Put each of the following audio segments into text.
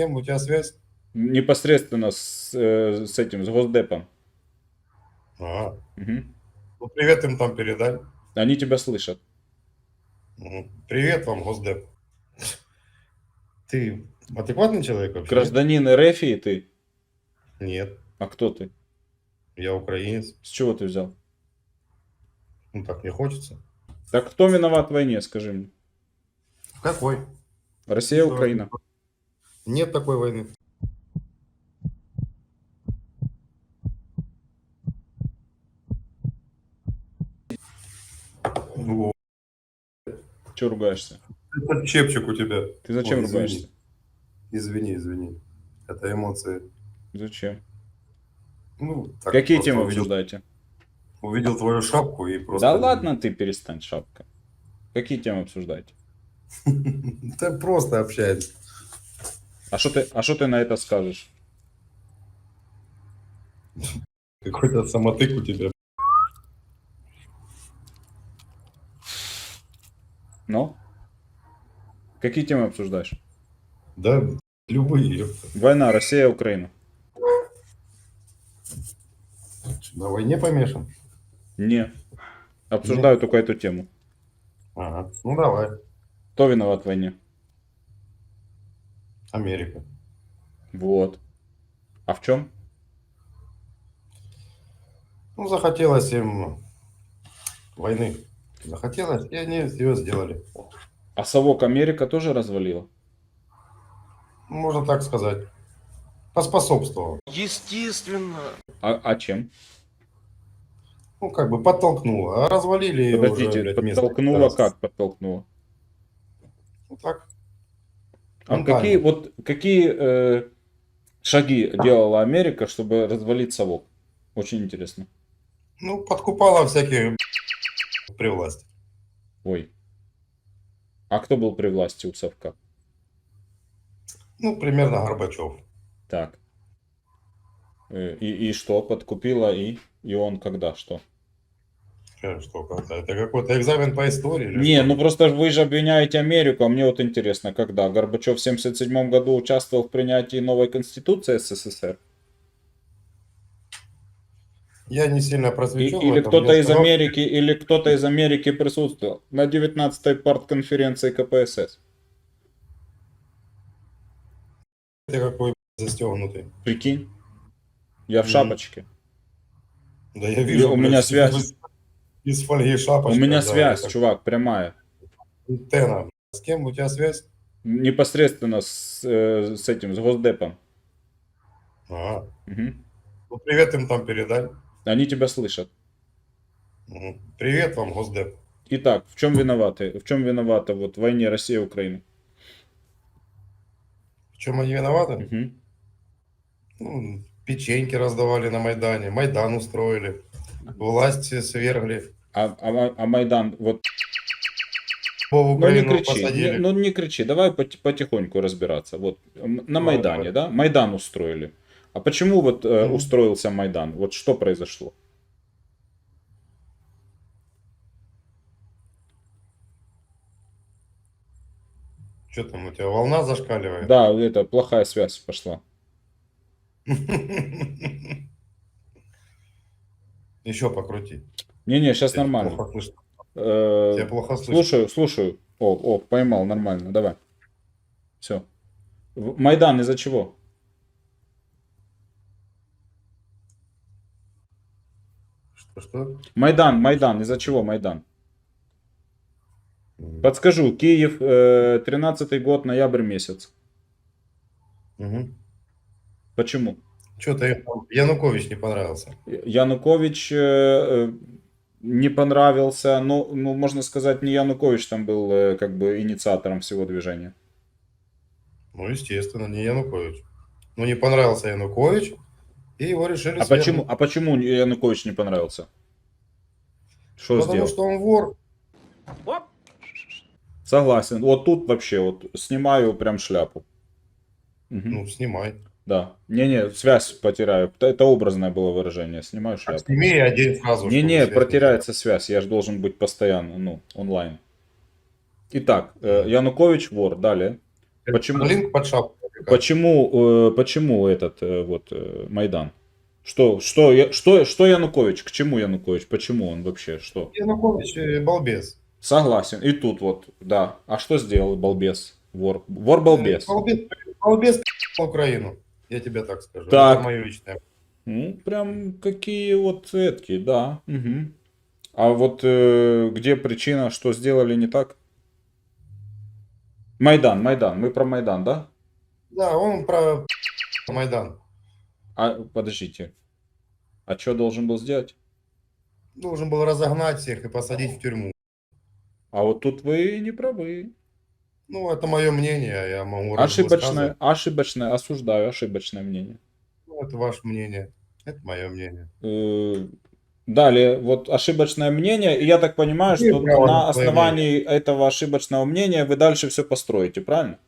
кем у тебя связь? Непосредственно с, э, с этим, с Госдепом. Ага. Мгм. Ну, привет им там передай. Они тебя слышат. Мгм. Привет вам, Госдеп. Ты адекватный человек вообще? Гражданин РФ и ты. Нет, А кто ты? я украинец. С чего ты взял? Ну так мне хочется. Так кто виноват в войне, скажи мне? Какой? Россия, Что? Украина. Нет такой войны. Во, Че ругаешься? Это чепчик у тебя. Ты зачем Ой, извини. ругаешься? Извини, извини. Это эмоции. Зачем? Ну, так Какие просто темы увидел, обсуждаете? увидел твою шапку и просто... Да ладно ты перестань, шапка. Какие темы обсуждаете? Да просто общаемся. А что ты, а что ты на это скажешь? Какой-то самотык у тебя. Ну? Какие темы обсуждаешь? Да, любые. Война, Россия, Украина. На войне помешан? Не. Обсуждаю только эту тему. Ага. Ну давай. Кто виноват в войне? Америка. Вот. А в чем? Ну, захотелось им войны. Захотелось, и они ее сделали. А совок Америка тоже развалила? Можно так сказать. Поспособствовал. Естественно. А, а чем? Ну, как бы подтолкнуло. А развалили ее уже, Подождите, блядь, место. подтолкнула как подтолкнула? Ну, так. А какие вот какие э, шаги делала Америка, чтобы развалить совок? Очень интересно. Ну, подкупала всяких при власти. Ой. А кто был при власти у совка? Ну, примерно Горбачев. Так. Э, И, и что, подкупила, и, и он когда, что? Что, как-то? Это какой-то экзамен по истории? Не, что? ну просто вы же обвиняете Америку, а мне вот интересно, когда? Горбачев в 77 году участвовал в принятии новой конституции СССР? Я не сильно И- просвечен. в или кто-то из сказал, Америки, или кто-то из Америки присутствовал на 19-й партконференции КПСС? Ты какой застегнутый. Прикинь? Я в Мгм. шапочке. Да я вижу. у блядь, меня связь. Из фольги У шапочка. меня да, связь, это чувак, прямая. Антенна. С кем у тебя связь? Непосредственно с, э, с этим, с Госдепом. Ага. Мгм. Ну, привет им там передай. Они тебя слышат. Привет вам, Госдеп. Итак, в чем виноваты? В чем виновата вот в войне Россия и Украина? В чем они виноваты? Мгм. Ну, печеньки раздавали на Майдане, Майдан устроили, власти свергли, А, а, а Майдан, вот, ну не кричи, посадили. не- ну не кричи, давай пот- потихоньку разбираться. Вот на Ну, Майдане, да, Майдан устроили. А почему вот э, устроился Майдан? Вот что произошло? Что там, у тебя волна зашкаливает? Да, это плохая связь пошла. Еще покрути. Не-не, сейчас Тебя нормально. Плохо слышно. Э, Тебя плохо слышно. Слушаю, слушаю. О, о, поймал, нормально, давай. Все. Майдан из-за чего? Что, что? Майдан, Майдан, из-за чего Майдан? Подскажу, Киев, э, 13 год, ноябрь месяц. мгм. Почему? Что-то Янукович не понравился. Янукович э, э, не понравился, ну, ну, можно сказать, не Янукович там был э, как бы инициатором всего движения. Ну, естественно, не Янукович. Ну, не понравился Янукович, и его решили А свергнуть. почему, а почему Янукович не понравился? Что Потому сделал? что он вор. Оп. Согласен. Вот тут вообще вот снимаю прям шляпу. Мгм. Ну, снимай. Да. Не-не, связь потеряю. Это- Это образное было выражение. Снимаю шляпу. сними сразу. чтобы Не-не, протеряется связь. Я же должен быть постоянно, ну, онлайн. Итак, э, Янукович вор. Далее. теряла. Почему? Линк под шапку. Почему, э, почему этот э, вот Майдан? Что, что, что, что Янукович? К чему Янукович? Почему он вообще? Что? Янукович балбес. Согласен. И тут вот, да. А что сделал балбес? Вор. Вор балбес. Балбес, балбес Украину. Я тебе так скажу. Так. Это мое личное. Ну, прям какие вот эти, да. мгм. А вот э, где причина, что сделали не так? Майдан, Майдан. Мы про Майдан, да? Да, он про Майдан. А подождите. А что должен был сделать? Должен был разогнать всех и посадить в тюрьму. А вот тут вы не правы. Ну, это мое мнение, я могу Ошибочное, ошибочное, осуждаю ошибочное мнение. Ну, это ваше мнение. Это мое мнение. Э, Далее, вот ошибочное мнение, и я так понимаю, что на свое основании этого ошибочного мнения вы дальше все построите, правильно?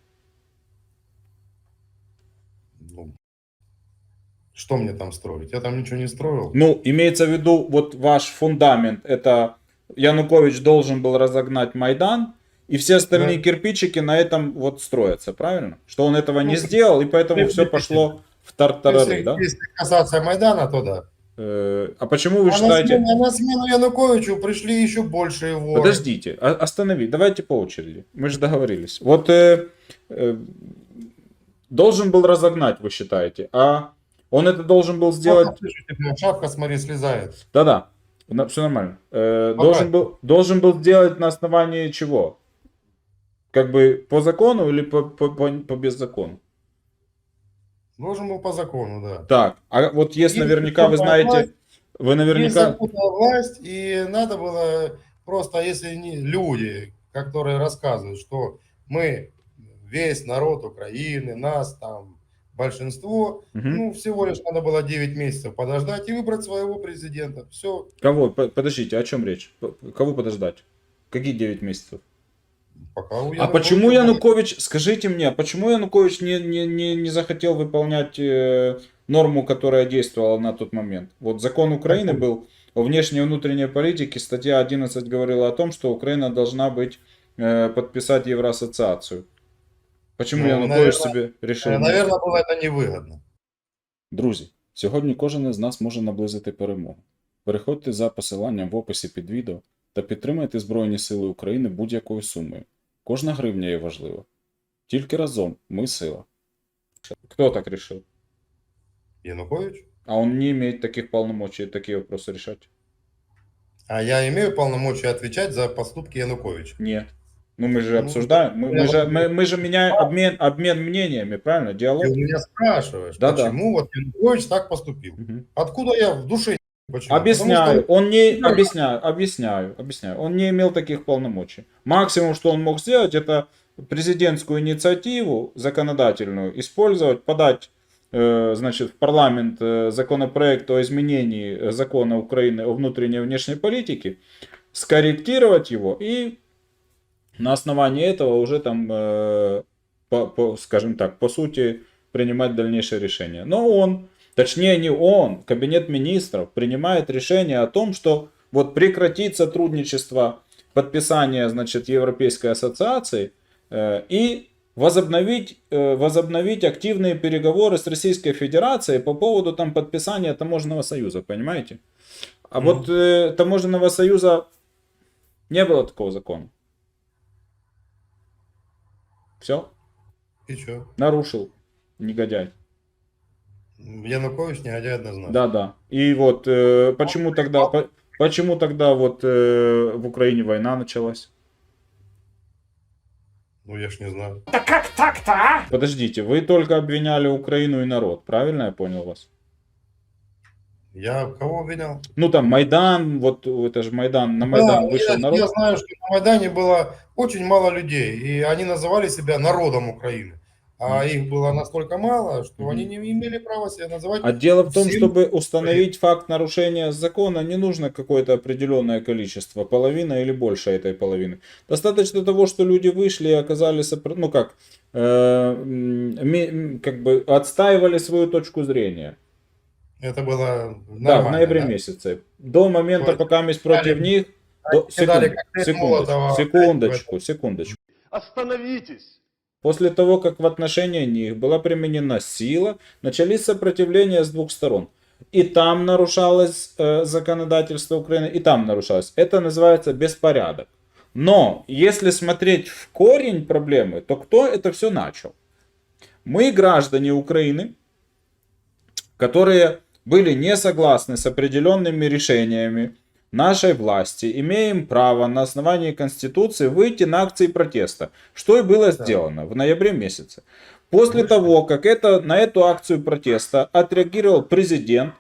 Ну, что мне там строить? Я там ничего не строил. Ну, имеется в виду, вот ваш фундамент, это Янукович должен был разогнать Майдан, и все остальные Да. кирпичики на этом вот строятся, правильно? Что он этого не Ну, сделал, и поэтому при- все пошло в тартарары, если, да? если касаться Майдана, то да. Э, А почему вы а, считаете... на смену, а на смену Януковичу пришли еще большие воры. Подождите, о- останови, давайте по очереди. Мы же договорились. Вот э, э, должен был разогнать, вы считаете, а он это должен был сделать... Шапка, слышите, блин, шапка, смотри, слезает. Да-да, все нормально. Э, должен, был, должен был сделать на основании чего? Как бы по закону или по, по, по, по беззакону? Должен был по закону, да. Так, а вот есть Есть наверняка, вы знаете, власть, вы наверняка... власть, и надо было просто, если не люди, которые рассказывают, что мы, весь народ Украины, нас там большинство, Мгм. ну, всего лишь надо было 9 месяцев подождать и выбрать своего президента. Все, Кого? По- Подождите, о чем речь? Кого подождать? Какие 9 месяцев? пока у А почему Янукович, скажите мне, а почему Янукович не, не, не, не захотел выполнять э, норму, которая действовала на тот момент? Вот закон Украины был о внешней и внутренней политике, статья 11 говорила о том, что Украина должна быть, э, подписать Евроассоциацию. Почему Ну, Янукович наверное, себе решил? не- Наверное, было это невыгодно. Друзі, сьогодні кожен із нас може наблизити перемогу. Переходьте за посиланням в описі під відео та підтримайте Збройні Сили України будь-якою сумою. Кожна гривня є важлива. Тільки разом ми сила. Кто так решил? Янукович? А он не имеет таких полномочий такие вопросы решать? А я имею полномочия отвечать за поступки Януковича. Нет. Ну мы же Ну, обсуждаем, мы, мы же, мы, мы же меняем обмен, обмен мнениями, правильно? Диалог. Ты у меня спрашиваешь, Да-да. почему вот Янукович так поступил? Мгм. Откуда я в душе почему? Объясняю, что он не объясняю, объясняю, объясняю. Он не имел таких полномочий. Максимум, что он мог сделать, это президентскую инициативу законодательную использовать, подать, э, значит, в парламент э, законопроект о изменении э, закона Украины о внутренней и внешней политике, скорректировать его и на основании этого уже там, по, по- скажем так, по сути, принимать дальнейшие решения. Но он, точнее не он, кабинет министров принимает решение о том, что вот прекратить сотрудничество, подписание, значит, Европейской ассоциации э, и возобновить, э, возобновить активные переговоры с Российской Федерацией по поводу там подписания таможенного союза, понимаете? А Мгм. вот э, таможенного союза не было такого закона. Все, И что? нарушил, негодяй. Янукович негодяй однозначно. Да, да. И вот э, почему тогда, по- почему тогда вот э, в Украине война началась? Ну я ж не знаю. Да как так-то, а? Подождите, вы только обвиняли Украину и народ, правильно я понял вас? Я кого обвинял? Ну там Майдан, вот это же Майдан, на Майдан Да, вышел я, народ. я знаю, что на Майдане было очень мало людей, и они называли себя народом Украины. А их было настолько мало, что они не имели права себя называть. А дело в том, Всем чтобы установить факт нарушения закона, не нужно какое-то определенное количество, половина или больше этой половины. Достаточно того, что люди вышли и оказались, ну как, э, как бы отстаивали свою точку зрения. Это было Да, в ноябре да? месяце. До момента, пока мы против них... До, секунду- коктейль секундочку, секундочку, секундочку. Остановитесь! После того, как в отношении них была применена сила, начались сопротивления с двух сторон. И там нарушалось э, законодательство Украины, и там нарушалось. Это называется беспорядок. Но если смотреть в корень проблемы, то кто это все начал? Мы, граждане Украины, которые были не согласны с определенными решениями нашей власти, имеем право на основании Конституции выйти на акции протеста, что и было сделано в ноябре месяце. После того, как это, на эту акцию протеста отреагировал президент,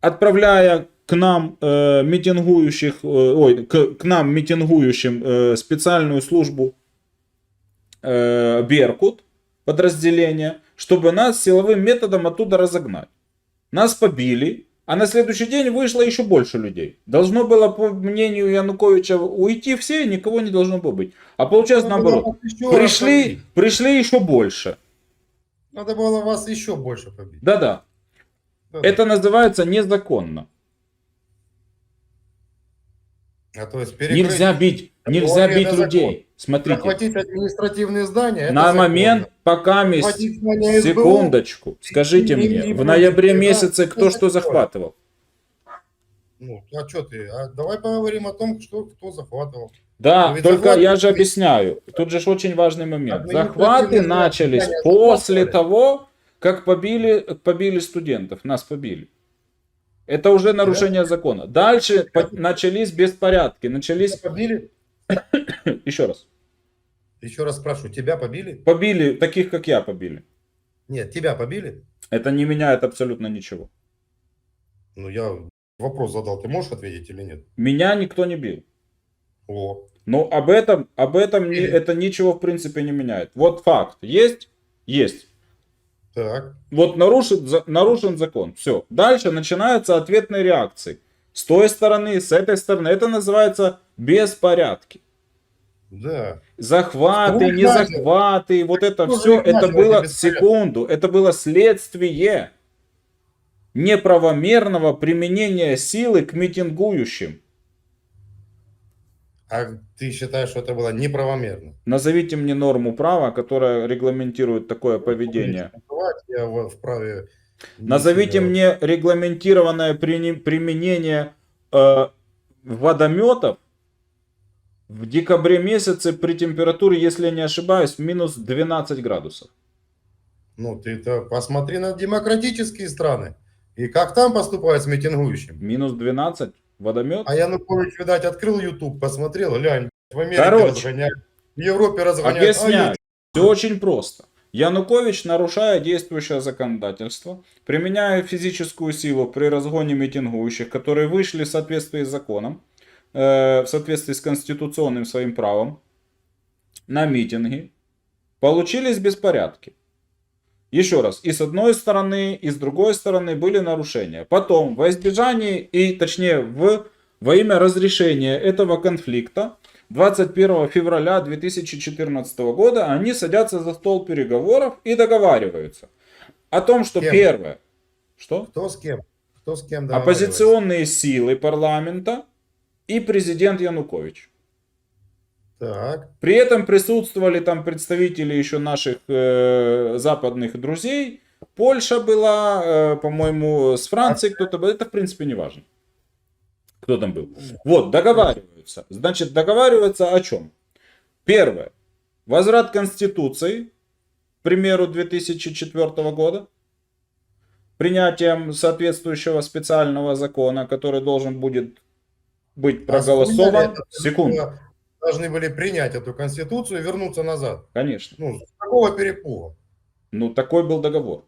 отправляя к нам э, митингующих, э, ой, к, к нам митингующим э, специальную службу э, Беркут, подразделение, чтобы нас силовым методом оттуда разогнать. Нас побили, а на следующий день вышло еще больше людей. Должно было, по мнению Януковича, уйти все, никого не должно было быть. А получилось Надо наоборот. еще Пришли, пришли еще больше. Надо было вас еще больше побить. Да-да. Да-да. Это называется незаконно. А то есть перекрыть- Нельзя бить, нельзя бить людей. Смотрите, захватить административные здания. на законно. момент, пока СБУ, Секундочку, скажите и- и- мне, и в ноябре против- месяце да, кто что захватывал? Ну, а что ты? А давай поговорим о том, что кто захватывал. Да, Ну, ведь только захват- я же объясняю. Тут же очень важный момент. Захваты начались после того, как побили, побили студентов. Нас побили. Это уже нарушение закона. Дальше начались беспорядки. Начались... Побили? Еще раз. Еще раз спрашиваю, тебя побили? Побили таких, как я, побили. Нет, тебя побили? Это не меняет абсолютно ничего. Ну, я вопрос задал, ты можешь ответить или нет? Меня никто не бил. О, Но об этом, об этом не- это ничего в принципе не меняет. Вот факт. Есть? Есть. так. Вот нарушен, нарушен закон. Все. Дальше начинаются ответные реакции. С той стороны, с этой стороны. Это называется беспорядки. Да. Захваты, не захваты, вот это Кто же все, это было, секунду, это было следствие неправомерного применения силы к митингующим. А ты считаешь, что это было неправомерно? Назовите мне норму права, которая регламентирует такое поведение. Я вправе... Назовите мне регламентированное применение э, водометов в декабре месяце при температуре, если я не ошибаюсь, минус 12 градусов. Ну, ты-то посмотри на демократические страны. И как там поступают с митингующими. Минус 12 водомет? А Янукович, видать, открыл YouTube, посмотрел, глянь, в Америке Короче. разгоняют, в Европе разгоняют. Объясняю. А, Все очень просто. Янукович, нарушая действующее законодательство, применяя физическую силу при разгоне митингующих, которые вышли в соответствии с законом, э, в соответствии с конституционным своим правом, на митинги, получились беспорядки. Еще раз, и с одной стороны, и с другой стороны были нарушения. Потом, во избежание, и точнее, в, во имя разрешения этого конфликта, 21 февраля 2014 года они садятся за стол переговоров и договариваются о том, что Кем? первое, что Кто с кем? Кто с кем оппозиционные силы парламента и президент Янукович. Так, При этом присутствовали там представители еще наших э, западных друзей. Польша была, э, по-моему, с Францией кто-то был. Это, в принципе, не важно. Кто там был. Вот, договариваются. Значит, договариваются о чем? Первое. Возврат Конституции, к примеру, 2004 года. Принятием соответствующего специального закона, который должен будет быть А проголосован. это Секунду. Должны были принять эту конституцию и вернуться назад. Конечно. Ну, с какого перепуга? Ну, такой был договор.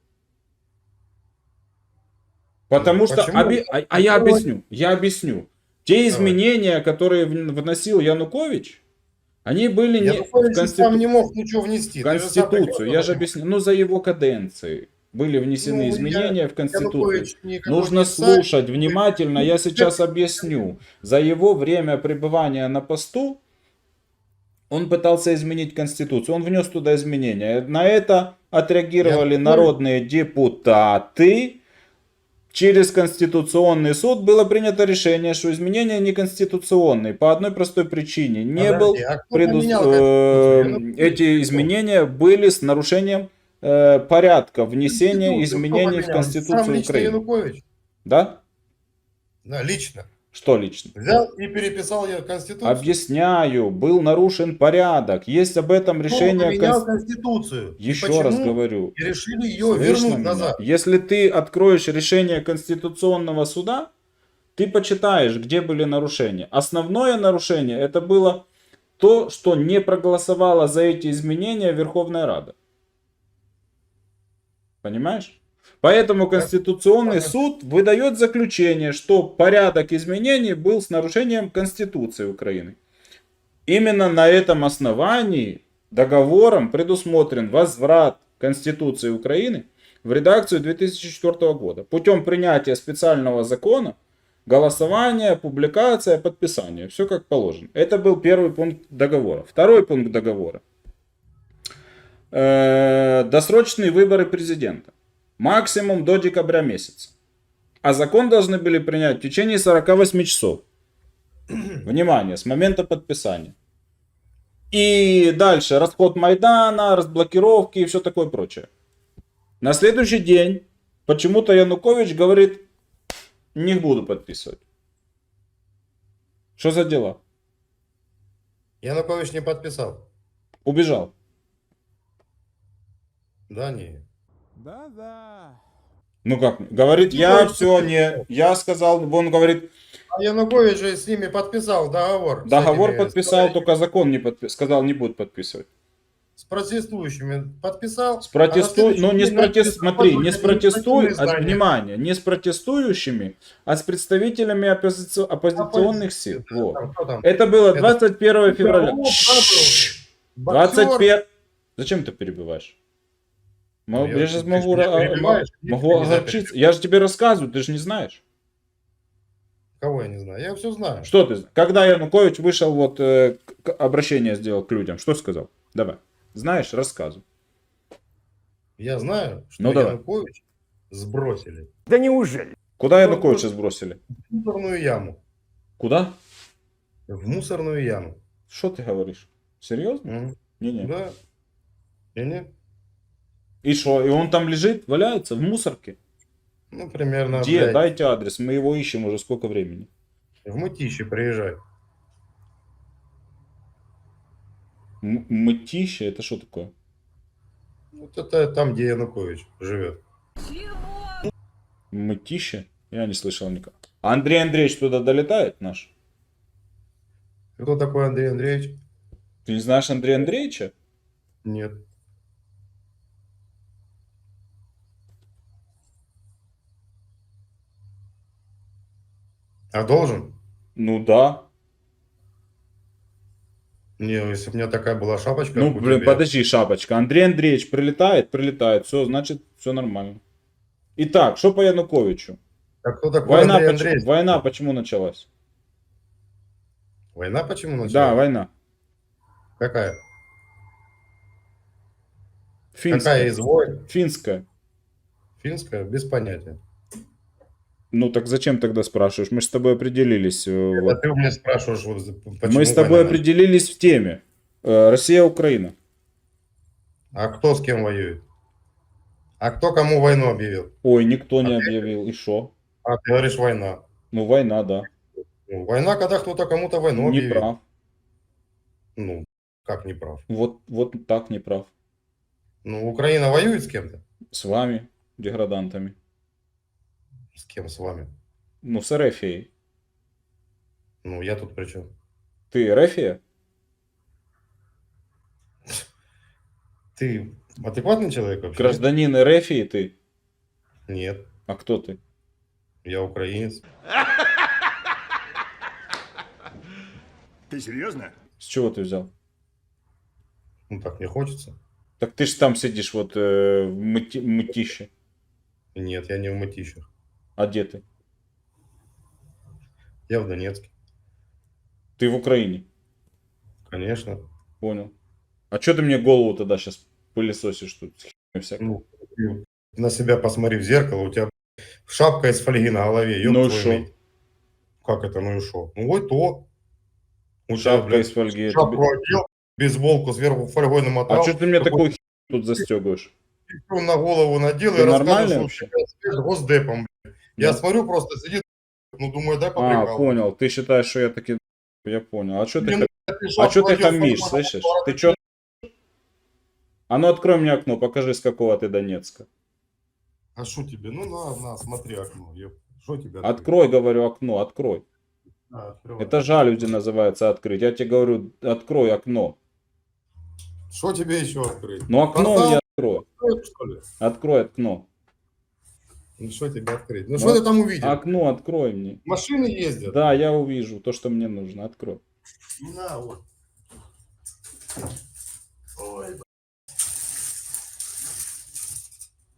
Потому Ну, что... оби- А, а я объясню. Я объясню. Те изменения, которые вносил Янукович, они были не в, Янукович конститу- сам не мог ничего внести. в же Конституцию. прекрасно Я же объясню. Ну, за его каденции были внесены Ну, изменения в Конституцию. Нужно слушать внимательно. Я сейчас объясню. За его время пребывания на посту он пытался изменить Конституцию. Он внес туда изменения. На это отреагировали Я- народные депутаты. через Конституционный суд было принято решение, что изменения неконституционные по одной простой причине. Не был Подожди, а кто предус- поменял э? Я эти изменения были с нарушением э, порядка внесения Конституцию изменений в? Конституцию Сам лично Украины. Янукович. Да? Да, лично. Что лично? Взял и переписал ее Конституцию. Объясняю, был нарушен порядок. Есть об этом решение. Конс- Конституцию? Еще раз говорю. И решили ее Слышно вернуть меня? назад. Если ты откроешь решение Конституционного суда, ты почитаешь, где были нарушения. Основное нарушение это было то, что не проголосовала за эти изменения Верховная Рада. Понимаешь? Поэтому Конституционный суд выдает заключение, что порядок изменений был с нарушением Конституции Украины. Именно на этом основании договором предусмотрен возврат Конституции Украины в редакцию 2004 года путем принятия специального закона, голосования, публикация, подписание. Все как положено. Это был первый пункт договора. Второй пункт договора. Э, Досрочные выборы президента. Максимум до декабря месяца. А закон должны были принять в течение 48 часов. Внимание, с момента подписания. И дальше расход Майдана, разблокировки и все такое прочее. На следующий день почему-то Янукович говорит, не буду подписывать. Что за дела? Янукович не подписал. Убежал. Да, не. Ну как? Говорит, я все не, я сказал, он говорит, А Янукович же с ними подписал договор. договор этими, подписал, с- только закон не подписал, сказал, не будет подписывать. С протестующими подписал. С протесту... а Ну, не с протест... Смотри, не с протестуй... здания. Внимание, не с протестующими, а с представителями оппози- оппозиционных сил. Вот. Там, кто там? Это было Это- 21 февраля. О, Шшш. Боксер. 21... Зачем ты перебиваешь? Мо- Ну, я я- сейчас ты могу, перебиваешь, могу огорчиться. Я же тебе рассказываю, ты же не знаешь. Кого я не знаю? Я все знаю. Что ты знаешь? Когда Янукович вышел, вот э, к- обращение сделал к людям, что сказал? Давай. Знаешь, рассказывай. Я знаю, что Ну, давай. Янукович сбросили Да неужели? Куда Януковича сбросили? в мусорную яму. Куда? В мусорную яму. Что ты говоришь? Серьезно? Не-не. Да. И нет? И что? И он там лежит, валяется в мусорке? Ну, примерно. Где? блядь, Дайте адрес, мы его ищем уже сколько времени. В Мытище приезжай. М- Мытище, это что такое? Вот это там, где Янукович живет. Мытище? Я не слышал никак. Андрей Андреевич туда долетает наш? Кто такой Андрей Андреевич? Ты не знаешь Андрея Андреевича? Нет. А должен? Ну да. Не, если бы у меня такая была шапочка. Ну, блин, тебя. подожди, шапочка. Андрей Андреевич прилетает, прилетает. Все, значит, все нормально. Итак, что по Януковичу? А кто такой Война, Андрей почему, война почему началась? Война почему началась? Да, война. Какая? Финская. Какая из войн? Финская. Финская? Без понятия. Ну так зачем тогда спрашиваешь? Мы же с тобой определились. э, А вот. ты у меня спрашиваешь, вот, почему Мы с тобой война? определились в теме. Э, Россия-Украина. А кто с кем воюет? А кто кому войну объявил? Ой, никто не А объявил. И что? А ты говоришь война. Ну, война, да. Ну, война, когда кто-то кому-то войну не объявил. прав. Ну, как не прав? Вот, вот так не прав. Ну, Украина воюет с кем-то? С вами, деградантами. С кем с вами? Ну, с Эрефией. Ну, я тут при чем? Ты Эрефия? Ты адекватный человек вообще? Гражданин Эрефии ты? Нет, А кто ты? я украинец. Ты серьезно? С чего ты взял? Ну, так не хочется. Так ты же там сидишь вот э, в мыти- мытище. Нет, я не в Мытищах. А где ты? Я в Донецке. Ты в Украине. Конечно. Понял. А что ты мне голову тогда сейчас пылесосишь тут? Ну, ты на себя посмотри в зеркало, у тебя шапка из фольги на голове. ёб Ну шо? мать. Как это, ну и что? Ну вот то. У тебя, Шапка блядь, из фольги. Шапку бе- одел, бейсболку сверху фольгой намотал. А что ты мне херню тут застегиваешь? фигню на голову надел Ты и нормальный рассказывал, вообще? что с госдепом. Я Да. смотрю, просто сидит, ну думаю, дай А, поприкалываю. понял. Ты считаешь, что я таки... Я понял. А что ты, а чё ты хамишь, слышишь? Ты что? А ну открой мне окно, покажи, с какого ты Донецка. А что тебе? Ну на, на, смотри окно. Что тебе? Открой, говорю, окно, открой. На, открывай. Это жалюзи называется открыть. Я тебе говорю, открой окно. Что тебе еще открыть? Ну окно открыть, что ли? Открой окно. Ну что тебе открыть? Ну Ну, что ты там увидел? Окно открой мне. Машины ездят? Да, я увижу то, что мне нужно. Открой. На, вот. Ой, б-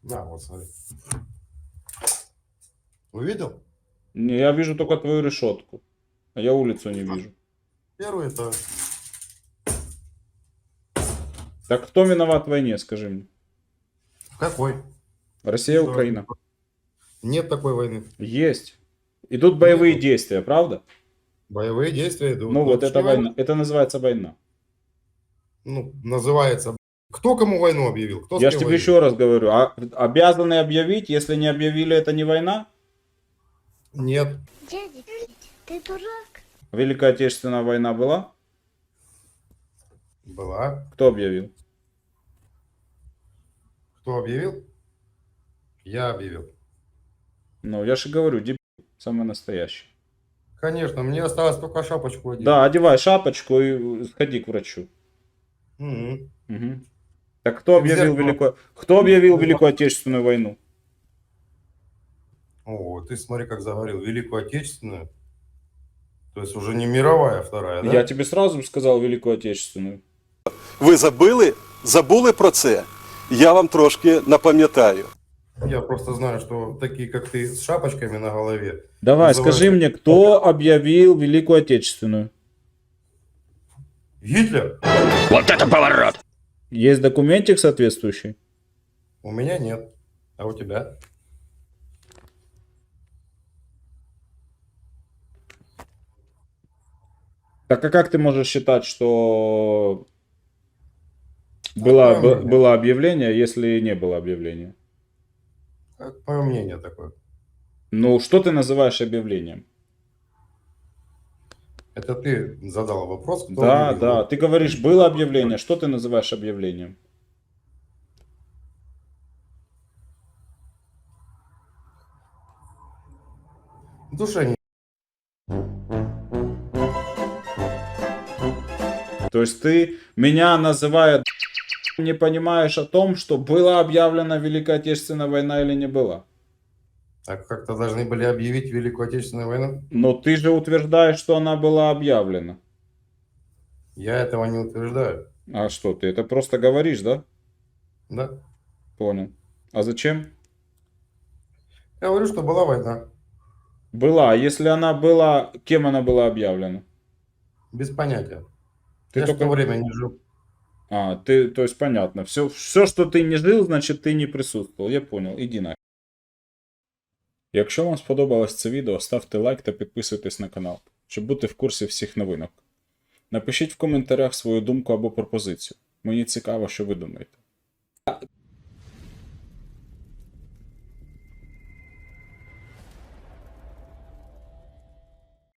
На, вот смотри. Увидел? Не, я вижу только твою решетку. А я улицу не вижу. Первый этаж. Так кто виноват в войне, скажи мне? Какой? Россия, Что? Украина. Нет такой войны. Есть. Идут боевые Нету. действия, правда? Боевые действия идут. Ну вот это не война. Это называется война. Ну, называется. Кто кому войну объявил? Кто Я же тебе воюет? еще раз говорю, а обязаны объявить, если не объявили, это не война? Нет. Дядя ты дурак. Великая Отечественная война была? Была. Кто объявил? Кто объявил? Я объявил. Ну, я же говорю, дебил, самый настоящий. Конечно, мне осталось только шапочку одеть. Да, одевай шапочку и сходи к врачу. Мгм. Мгм. Так кто объявил Зеркало. Великую... Кто объявил Великую Отечественную войну? О, ты смотри, как заговорил. Великую Отечественную. То есть уже не мировая вторая, да? Я тебе сразу сказал Великую Отечественную. Ви забили? Забули про це? Я вам трошки напам'ятаю. Я просто знаю, что такие, как ты, с шапочками на голове. Давай, Называется- скажи мне, кто объявил Великую Отечественную? Гитлер? Есть документик соответствующий? У меня нет. А у тебя? Так а как ты можешь считать, что было, А, б- было объявление, если не было объявления? Как мое мнение такое. Ну, что ты называешь объявлением? Это ты задал вопрос, кто да, объявил. да. Ты говоришь, было объявление. Что ты называешь объявлением? Душа не... То есть ты меня называя не понимаешь о том, что была объявлена Великая Отечественная война или не была. Так как-то должны были объявить Великую Отечественную войну. Но ты же утверждаешь, что она была объявлена. Я этого не утверждаю. А что, ты это просто говоришь, да? Да? Понял. А зачем? Я говорю, что была война. Была. А если она была, кем она была объявлена? Без понятия. Ты я только- в то время не жил. А, ты, то есть понятно. Все, все, що ти не жив, значить ти не присутствовал. Я понял. Іди на. Якщо вам сподобалось це відео, ставте лайк та підписуйтесь на канал, щоб бути в курсі всіх новинок. Напишіть в коментарях свою думку або пропозицію. Мені цікаво, що ви думаєте.